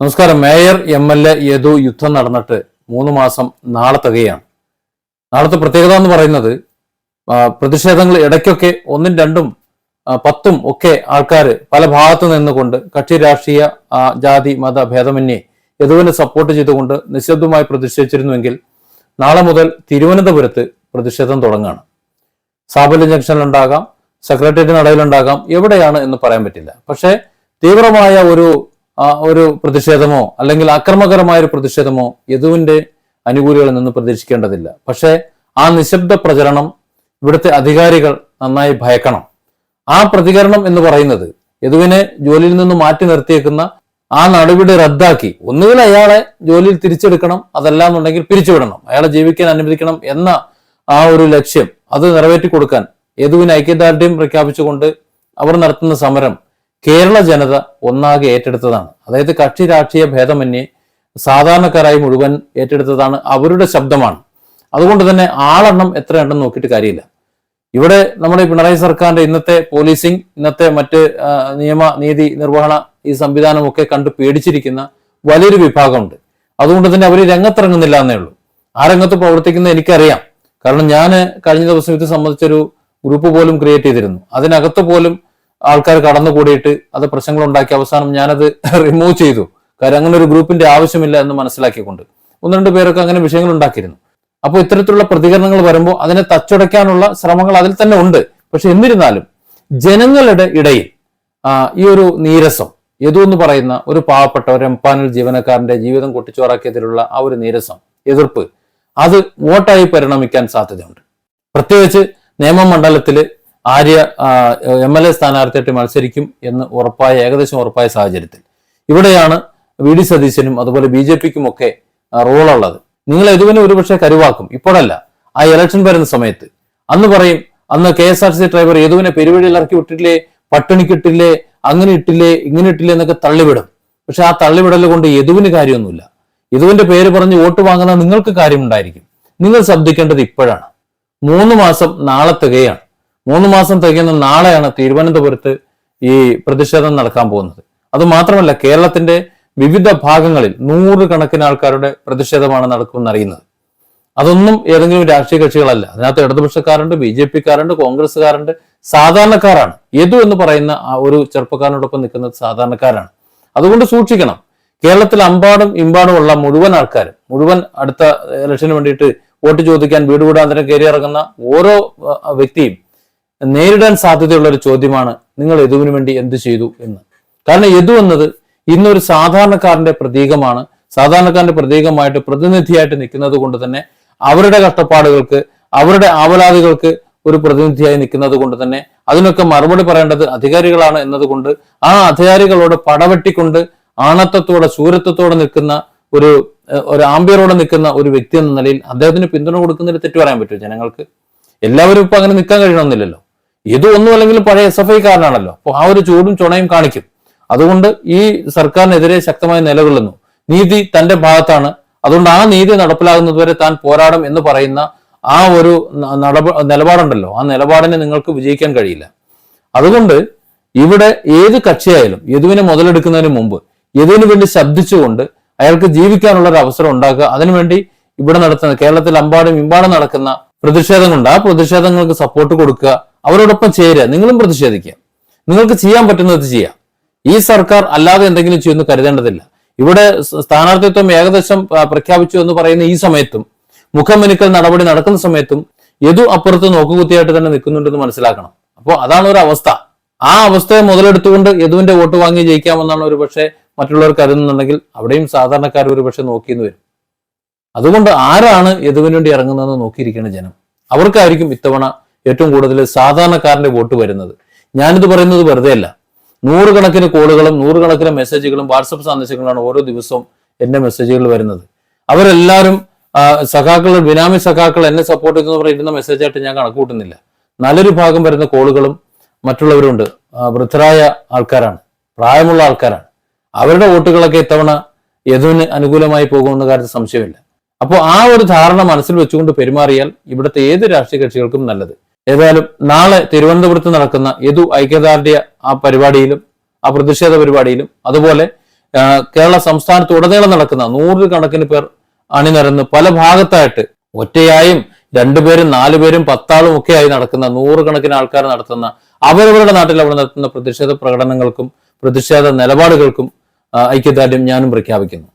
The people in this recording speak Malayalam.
നമസ്കാരം. Mayor M L A Yadu യുദ്ധം നടന്നിട്ട് മൂന്ന് മാസം നാളെ തികയാണ്. നാളത്തെ പ്രത്യേകത എന്ന് പറയുന്നത് പ്രതിഷേധങ്ങൾ ഇടയ്ക്കൊക്കെ ഒന്നും രണ്ടും പത്തും ഒക്കെ ആൾക്കാർ പല ഭാഗത്തു നിന്നുകൊണ്ട് കക്ഷി രാഷ്ട്രീയ ജാതി മത ഭേദമന്യേ യദുവിനെ സപ്പോർട്ട് ചെയ്തുകൊണ്ട് നിശബ്ദമായി പ്രതിഷേധിച്ചിരുന്നുവെങ്കിൽ നാളെ മുതൽ തിരുവനന്തപുരത്ത് പ്രതിഷേധം തുടങ്ങുകയാണ് സാബല്യ ജംഗ്ഷനിലുണ്ടാകാം സെക്രട്ടേറിയറ്റ് നടയിലുണ്ടാകാം എവിടെയാണ് എന്ന് പറയാൻ പറ്റില്ല. പക്ഷേ തീവ്രമായ ഒരു ഒരു പ്രതിഷേധമോ അല്ലെങ്കിൽ അക്രമകരമായ ഒരു പ്രതിഷേധമോ യദുവിന്റെ അനുകൂലികളിൽ നിന്ന് പ്രതീക്ഷിക്കേണ്ടതില്ല. പക്ഷേ ആ നിശബ്ദ പ്രചരണം ഇവിടുത്തെ അധികാരികൾ നന്നായി ഭയക്കണം. ആ പ്രതികരണം എന്ന് പറയുന്നത് യദുവിനെ ജോലിയിൽ നിന്ന് മാറ്റി നിർത്തിയേക്കുന്ന ആ നടപടി റദ്ദാക്കി. ഒന്നുകിൽ അയാളെ ജോലിയിൽ തിരിച്ചെടുക്കണം അതല്ല എന്നുണ്ടെങ്കിൽ പിരിച്ചുവിടണം. അയാളെ ജീവിക്കാൻ അനുവദിക്കണം എന്ന ആ ഒരു ലക്ഷ്യം അത് നിറവേറ്റി കൊടുക്കാൻ യദുവിന് ഐക്യദാർഢ്യം പ്രഖ്യാപിച്ചുകൊണ്ട് അവർ നടത്തുന്ന സമരം കേരള ജനത ഒന്നാകെ ഏറ്റെടുത്തതാണ്. അതായത് കക്ഷി രാഷ്ട്രീയ ഭേദമന്യേ സാധാരണക്കാരായി മുഴുവൻ ഏറ്റെടുത്തതാണ് അവരുടെ ശബ്ദമാണ്. അതുകൊണ്ട് തന്നെ ആളെണ്ണം എത്രയുണ്ടെന്ന് നോക്കിയിട്ട് കാര്യമില്ല. ഇവിടെ നമ്മുടെ പിണറായി സർക്കാരിന്റെ ഇന്നത്തെ പോലീസിംഗ് ഇന്നത്തെ മറ്റ് നിയമ നീതി നിർവഹണ ഈ സംവിധാനമൊക്കെ കണ്ട് പേടിച്ചിരിക്കുന്ന വലിയൊരു വിഭാഗമുണ്ട്. അതുകൊണ്ട് തന്നെ അവർ രംഗത്തിറങ്ങുന്നില്ല എന്നേ ഉള്ളൂ. ആ രംഗത്ത് പ്രവർത്തിക്കുന്ന എനിക്കറിയാം. കാരണം ഞാൻ കഴിഞ്ഞ ദിവസം ഇത് സംബന്ധിച്ചൊരു ഗ്രൂപ്പ് പോലും ക്രിയേറ്റ് ചെയ്തിരുന്നു. അതിനകത്ത് പോലും ആൾക്കാർ കടന്നുകൂടിയിട്ട് അത് പ്രശ്നങ്ങൾ ഉണ്ടാക്കി അവസാനം ഞാനത് റിമൂവ് ചെയ്തു. കാര്യം അങ്ങനെ ഒരു ഗ്രൂപ്പിന്റെ ആവശ്യമില്ല എന്ന് മനസ്സിലാക്കിക്കൊണ്ട്. ഒന്ന് രണ്ട് പേരൊക്കെ അങ്ങനെ വിഷയങ്ങൾ ഉണ്ടാക്കിയിരുന്നു അപ്പോൾ ഇത്തരത്തിലുള്ള പ്രതികരണങ്ങൾ വരുമ്പോൾ അതിനെ തച്ചുടയ്ക്കാനുള്ള ശ്രമങ്ങൾ അതിൽ തന്നെ ഉണ്ട്. പക്ഷെ എന്നിരുന്നാലും ജനങ്ങളുടെ ഇടയിൽ ഈ ഒരു നീരസം യദു എന്ന് പറയുന്ന ഒരു പാവപ്പെട്ട ഒരു എംപാനൽ ജീവനക്കാരന്റെ ജീവിതം കൊട്ടിച്ചോറാക്കിയതിലുള്ള ആ ഒരു നീരസം എതിർപ്പ് അത് വോട്ടായി പരിണമിക്കാൻ സാധ്യതയുണ്ട്. പ്രത്യേകിച്ച് നിയമമണ്ഡലത്തിൽ ആര്യ എം എൽ എ സ്ഥാനാർത്ഥിയായിട്ട് മത്സരിക്കും എന്ന് ഉറപ്പായ ഏകദേശം ഉറപ്പായ സാഹചര്യത്തിൽ. ഇവിടെയാണ് വി ഡി സതീശനും അതുപോലെ ബി ജെ പിക്കും ഒക്കെ റോളുള്ളത്. നിങ്ങൾ യദുവിനെ ഒരുപക്ഷെ കരുവാക്കും. ഇപ്പോഴല്ല. ആ ഇലക്ഷൻ വരുന്ന സമയത്ത്. അന്ന് പറയും അന്ന് K S R C driver യദുവിനെ പെരുവഴിയിൽ ഇറക്കി വിട്ടിട്ടില്ലേ? പട്ടിണിക്കിട്ടില്ലേ? അങ്ങനെ ഇട്ടില്ലേ? ഇങ്ങനെ ഇട്ടില്ലേ? എന്നൊക്കെ തള്ളിവിടും. പക്ഷെ ആ തള്ളിവിടൽ കൊണ്ട് യദുവിന് കാര്യമൊന്നുമില്ല. യദുവിന്റെ പേര് പറഞ്ഞ് വോട്ട് വാങ്ങുന്ന നിങ്ങൾക്ക് കാര്യമുണ്ടായിരിക്കും. നിങ്ങൾ ശബ്ദിക്കേണ്ടത് ഇപ്പോഴാണ്. മൂന്ന് മാസം നാളെ തികയാണ്. മൂന്ന് മാസം തികയുന്ന നാളെയാണ് തിരുവനന്തപുരത്ത് ഈ പ്രതിഷേധം നടക്കാൻ പോകുന്നത്. അത് മാത്രമല്ല കേരളത്തിന്റെ വിവിധ ഭാഗങ്ങളിൽ നൂറുകണക്കിന് ആൾക്കാരുടെ പ്രതിഷേധമാണ് നടക്കുമെന്ന് അറിയുന്നത്. അതൊന്നും ഏതെങ്കിലും രാഷ്ട്രീയ കക്ഷികളല്ല. അതിനകത്ത് ഇടതുപക്ഷക്കാരുണ്ട് ബി ജെ പിക്കാരുണ്ട് കോൺഗ്രസ്സുകാരുണ്ട്. സാധാരണക്കാരാണ്. യദു എന്ന് പറയുന്ന ആ ഒരു ചെറുപ്പക്കാരനോടൊപ്പം നിൽക്കുന്നത് സാധാരണക്കാരാണ്. അതുകൊണ്ട് സൂക്ഷിക്കണം. കേരളത്തിൽ അമ്പാടും ഇമ്പാടും ഉള്ള മുഴുവൻ ആൾക്കാരും മുഴുവൻ അടുത്ത ഇലക്ഷന് വേണ്ടിയിട്ട് വോട്ട് ചോദിക്കാൻ വീട് വീടാന്തരം കയറി ഇറങ്ങുന്ന ഓരോ വ്യക്തിയും നേരിടാൻ സാധ്യതയുള്ള ഒരു ചോദ്യമാണ് നിങ്ങൾ യദുവിന് വേണ്ടി എന്ത് ചെയ്തു എന്ന്. കാരണം യദു എന്നത് ഇന്നൊരു സാധാരണക്കാരന്റെ പ്രതീകമാണ്. സാധാരണക്കാരന്റെ പ്രതീകമായിട്ട് പ്രതിനിധിയായിട്ട് നിൽക്കുന്നത് കൊണ്ട് തന്നെ അവരുടെ കഷ്ടപ്പാടുകൾക്ക് അവരുടെ ആവലാതികൾക്ക് ഒരു പ്രതിനിധിയായി നിൽക്കുന്നത് കൊണ്ട് തന്നെ അതിനൊക്കെ മറുപടി പറയേണ്ടത് അധികാരികളാണ് എന്നതുകൊണ്ട് ആ അധികാരികളോട് പടവെട്ടിക്കൊണ്ട് ആണത്തത്തോടെ ശൂരത്വത്തോടെ നിൽക്കുന്ന ഒരു ഒരു ആംബിയറോടെ നിൽക്കുന്ന ഒരു വ്യക്തി എന്ന നിലയിൽ അദ്ദേഹത്തിന് പിന്തുണ കൊടുക്കുന്നതിൽ തെറ്റു പറയാൻ പറ്റുമോ ജനങ്ങൾക്ക്? എല്ലാവരും ഇപ്പൊ അങ്ങനെ നിൽക്കാൻ കഴിയണമെന്നില്ലല്ലോ. ഇത് ഒന്നും അല്ലെങ്കിലും പഴയ എസ് എഫ് ഐക്കാരനാണല്ലോ അപ്പോൾ ആ ഒരു ചൂടും ചുണയും കാണിക്കും. അതുകൊണ്ട് ഈ സർക്കാരിനെതിരെ ശക്തമായി നിലകൊള്ളുന്നു. നീതി തന്റെ ഭാഗത്താണ്. അതുകൊണ്ട് ആ നീതി നടപ്പിലാകുന്നതുവരെ താൻ പോരാടും എന്ന് പറയുന്ന ആ ഒരു നിലപാടുണ്ടല്ലോ. ആ നിലപാടിനെ നിങ്ങൾക്ക് വിജയിക്കാൻ കഴിയില്ല. അതുകൊണ്ട് ഇവിടെ ഏത് കക്ഷിയായാലും യദുവിനെ മുതലെടുക്കുന്നതിന് മുമ്പ് യദുവിന് വേണ്ടി ശബ്ദിച്ചുകൊണ്ട് അയാൾക്ക് ജീവിക്കാനുള്ള ഒരു അവസരം ഉണ്ടാക്കുക. അതിനുവേണ്ടി ഇവിടെ നടത്തുന്ന കേരളത്തിൽ അമ്പാടും ഇമ്പാടും നടക്കുന്ന പ്രതിഷേധങ്ങളുണ്ട്. ആ പ്രതിഷേധങ്ങൾക്ക് സപ്പോർട്ട് കൊടുക്കുക അവരോടൊപ്പം ചേരുക. നിങ്ങളും പ്രതിഷേധിക്കുക. നിങ്ങൾക്ക് ചെയ്യാൻ പറ്റുന്നത് ചെയ്യാം. ഈ സർക്കാർ അല്ലാതെ എന്തെങ്കിലും ചെയ്യുമെന്ന് കരുതേണ്ടതില്ല. ഇവിടെ സ്ഥാനാർത്ഥിത്വം ഏകദേശം പ്രഖ്യാപിച്ചു എന്ന് പറയുന്ന ഈ സമയത്തും മുഖമെനുക്കൽ നടപടി നടക്കുന്ന സമയത്തും യദു അപ്പുറത്ത് നോക്കുകുത്തിയായിട്ട് തന്നെ നിൽക്കുന്നുണ്ടെന്ന് മനസ്സിലാക്കണം. അപ്പോൾ അതാണ് ഒരു അവസ്ഥ. ആ അവസ്ഥയെ മുതലെടുത്തുകൊണ്ട് യദുവിന്റെ വോട്ട് വാങ്ങി ജയിക്കാമെന്നാണ് ഒരു പക്ഷേ മറ്റുള്ളവർ കരുതുന്നുണ്ടെങ്കിൽ അവിടെയും സാധാരണക്കാർ ഒരു പക്ഷേ നോക്കിയെന്ന് വരും. അതുകൊണ്ട് ആരാണ് യദുവിന് വേണ്ടി ഇറങ്ങുന്നതെന്ന് നോക്കിയിരിക്കുന്ന ജനം. അവർക്കായിരിക്കും ഇത്തവണ ഏറ്റവും കൂടുതൽ സാധാരണക്കാരന്റെ വോട്ട് വരുന്നത്. ഞാനിത് പറയുന്നത് വെറുതെ അല്ല. നൂറുകണക്കിന് കോളുകളും നൂറുകണക്കിന് മെസ്സേജുകളും വാട്സപ്പ് സന്ദേശങ്ങളാണ് ഓരോ ദിവസവും എന്റെ മെസ്സേജുകൾ വരുന്നത്. അവരെല്ലാവരും സഖാക്കൾ ബിനാമി സഖാക്കൾ എന്നെ സപ്പോർട്ട് ചെയ്യുന്ന പറയുന്ന മെസ്സേജായിട്ട് ഞാൻ കണക്ക് കൂട്ടുന്നില്ല നല്ലൊരു ഭാഗം വരുന്ന കോളുകളും മറ്റുള്ളവരുണ്ട്. വൃദ്ധരായ ആൾക്കാരാണ്. പ്രായമുള്ള ആൾക്കാരാണ്. അവരുടെ വോട്ടുകളൊക്കെ ഇത്തവണ യദുവിന് അനുകൂലമായി പോകുമെന്ന കാര്യത്തിൽ സംശയമില്ല. അപ്പോൾ ആ ഒരു ധാരണ മനസ്സിൽ വെച്ചുകൊണ്ട് പെരുമാറിയാൽ ഇവിടുത്തെ ഏത് രാഷ്ട്രീയ കക്ഷികൾക്കും നല്ലത്. ഏതായാലും നാളെ തിരുവനന്തപുരത്ത് നടക്കുന്ന യദു ഐക്യദാർഢ്യ ആ പരിപാടിയിലും ആ പ്രതിഷേധ പരിപാടിയിലും അതുപോലെ കേരള സംസ്ഥാനത്ത് ഉടനീളം നടക്കുന്ന നൂറുകണക്കിന് പേർ അണിനിരന്ന് പല ഭാഗത്തായിട്ട് ഒറ്റയായും രണ്ടുപേരും നാലുപേരും പത്താളും ഒക്കെ ആയി നടക്കുന്ന നൂറുകണക്കിന് ആൾക്കാർ നടത്തുന്ന അവരവരുടെ നാട്ടിൽ അവിടെ നടത്തുന്ന പ്രതിഷേധ പ്രകടനങ്ങൾക്കും പ്രതിഷേധ നിലപാടുകൾക്കും ഐക്യദാർഢ്യം ഞാനും പ്രഖ്യാപിക്കുന്നു.